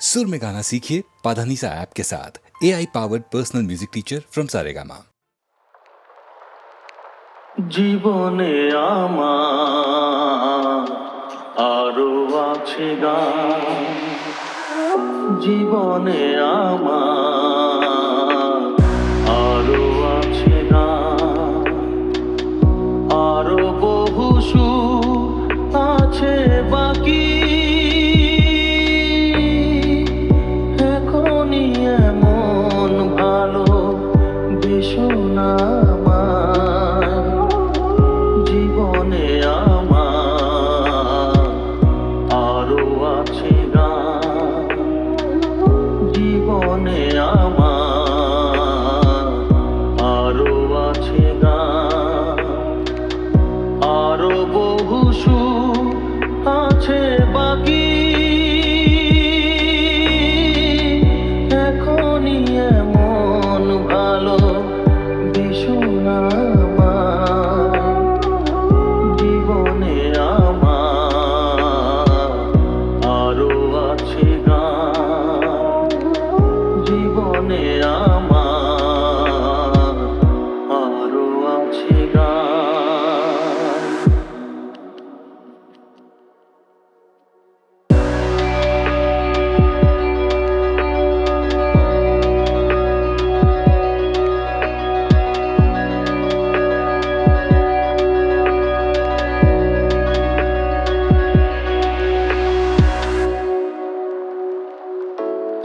सुर में गाना सीखिए पाधानीसा ऐप के साथ A I powered personal music teacher from Saregama জীবনে আমার আরো আছে গান জীবনে আমার আরো আছে গান আরো বহু সুর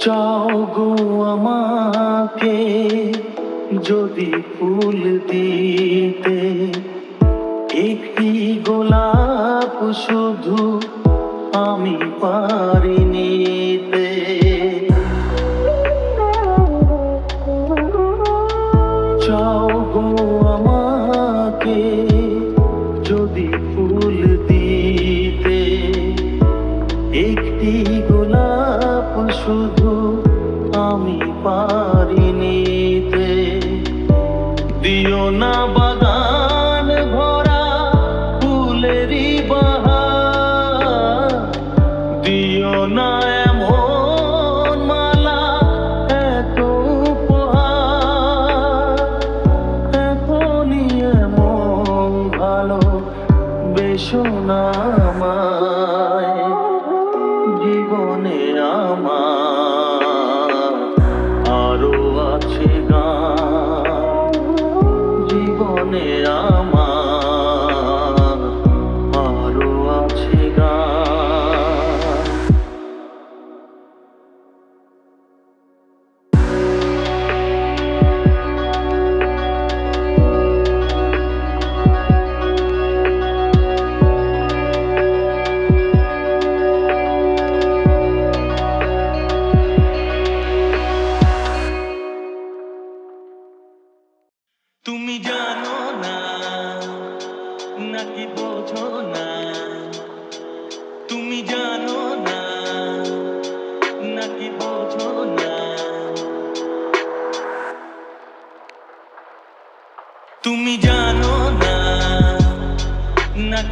চাও গো আমাকে যদি ফুল দিতে। একটি গোলাপ শুধু আমি পারি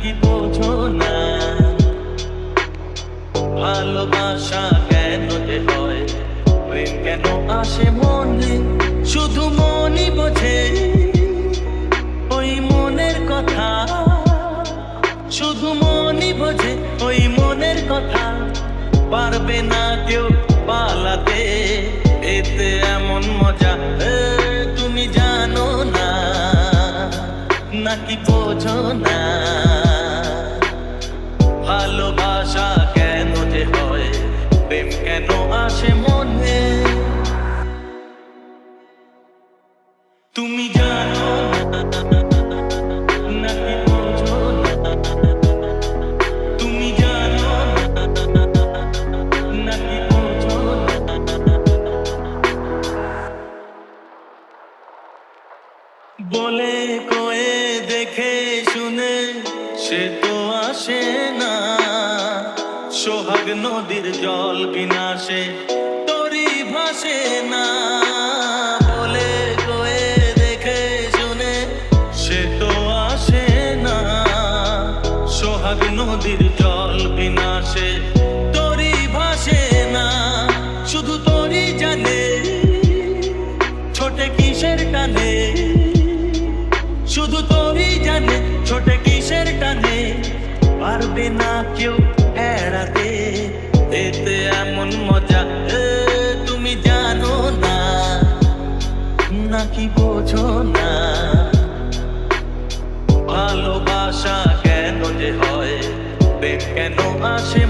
নাকি বোঝো না? ভালোবাসা কেন যে হয়? প্রেম কেন আসে মনে? শুধু মনই বোঝে। ওই মনের কথা। শুধু মনই বোঝে ওই মনের কথা। পারবে না কেউ পালাতে। এতে এমন মজা তুমি জানো না। নাকি বোঝো না? তুমি জানো বলে কয়ে দেখে শুনে সে তো আসে না সোহাগ নদীর জল বিনাশে তরি ভাসে না পারবে না কেউ এড়াতে। এতে এমন মজা তুমি জানো না। নাকি বোঝো না। ভালোবাসা কেন যে হয় কেন আসে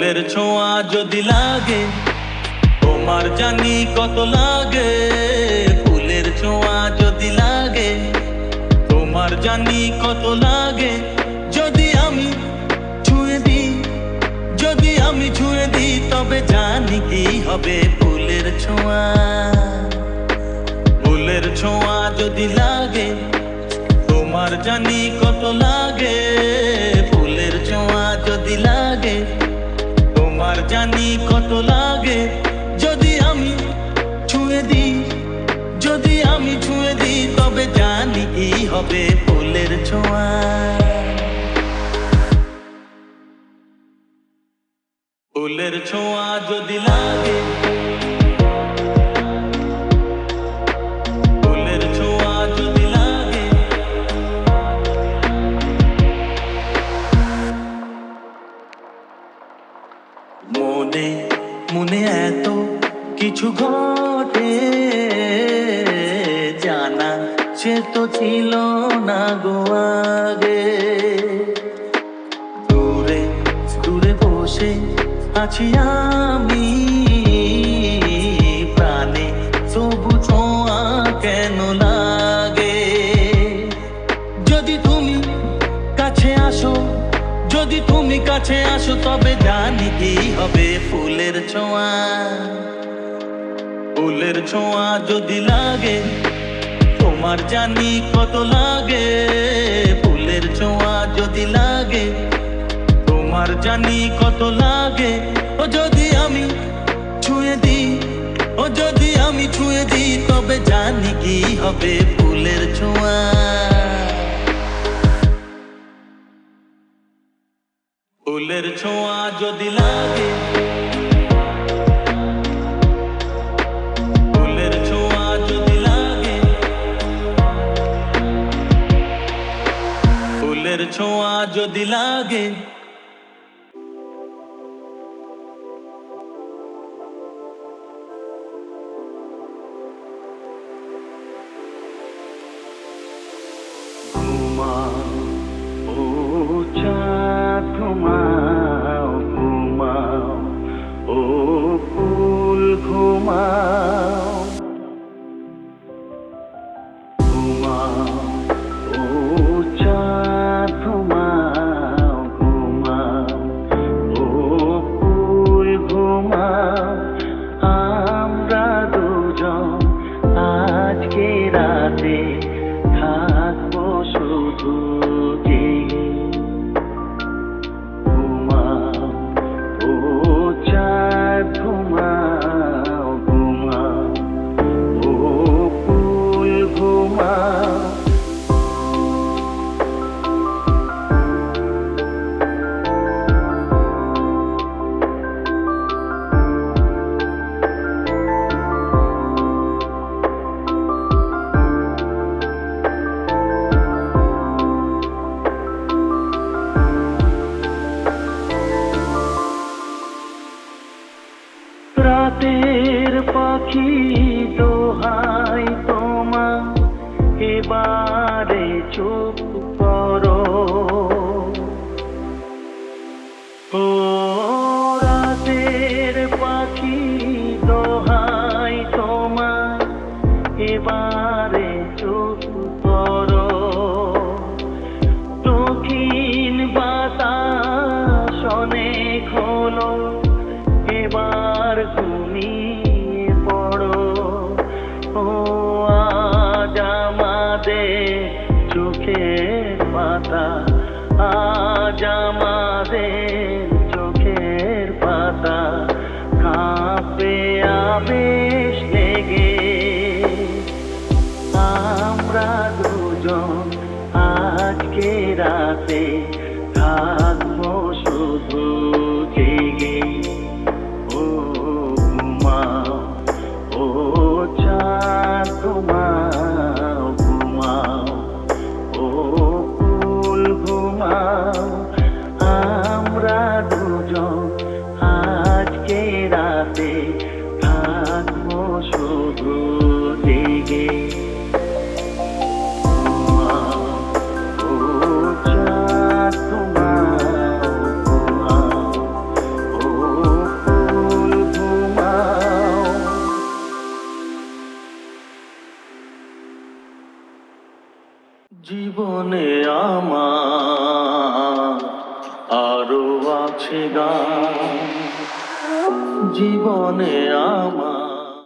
ফুলের ছোঁয়া যদি লাগে, তোমার জানি কত লাগে। ফুলের ছোঁয়া যদি লাগে, তোমার জানি কত লাগে। যদি আমি ছুঁয়ে দিই, যদি আমি ছুঁয়ে দিই, তবে জানি কি হবে ফুলের ছোঁয়া। ফুলের ছোঁয়া যদি লাগে, তোমার জানি কত লাগে। ফুলের ছোঁয়া যদি লাগে তোমার জানি কত লাগে। যদি আমি ছুঁয়ে দিই, যদি আমি ছুঁয়ে দিই, তবে জানি কি হবে ফুলের ছোঁয়া। ফুলের ছোঁয়া যদি লাগে মনে এত কিছু ঘটে। জানা সে তো ছিল না গো আগে। দূরে দূরে বসে আছি আমি। যদি তুমি কাছে আসো, তবে জানি কি হবে ফুলের ছোঁয়া। ফুলের ছোঁয়া যদি লাগে, তোমার জানি কত লাগে। ফুলের ছোঁয়া যদি লাগে, তোমার জানি কত লাগে। ও যদি আমি ছুঁয়ে দিই, ও যদি আমি ছুঁয়ে দিই, তবে জানি কি হবে ফুলের ছোঁয়া। ফুলের ছোঁয়া যদি লাগে আর তুমি পড়ো। ও আজ আমাদের চোখের পাতা, আজ আমাদের চোখের পাতা। কাঁপে আবেশ লেগে। আমরা দুজন আজকে রাতে থাকব শুধু।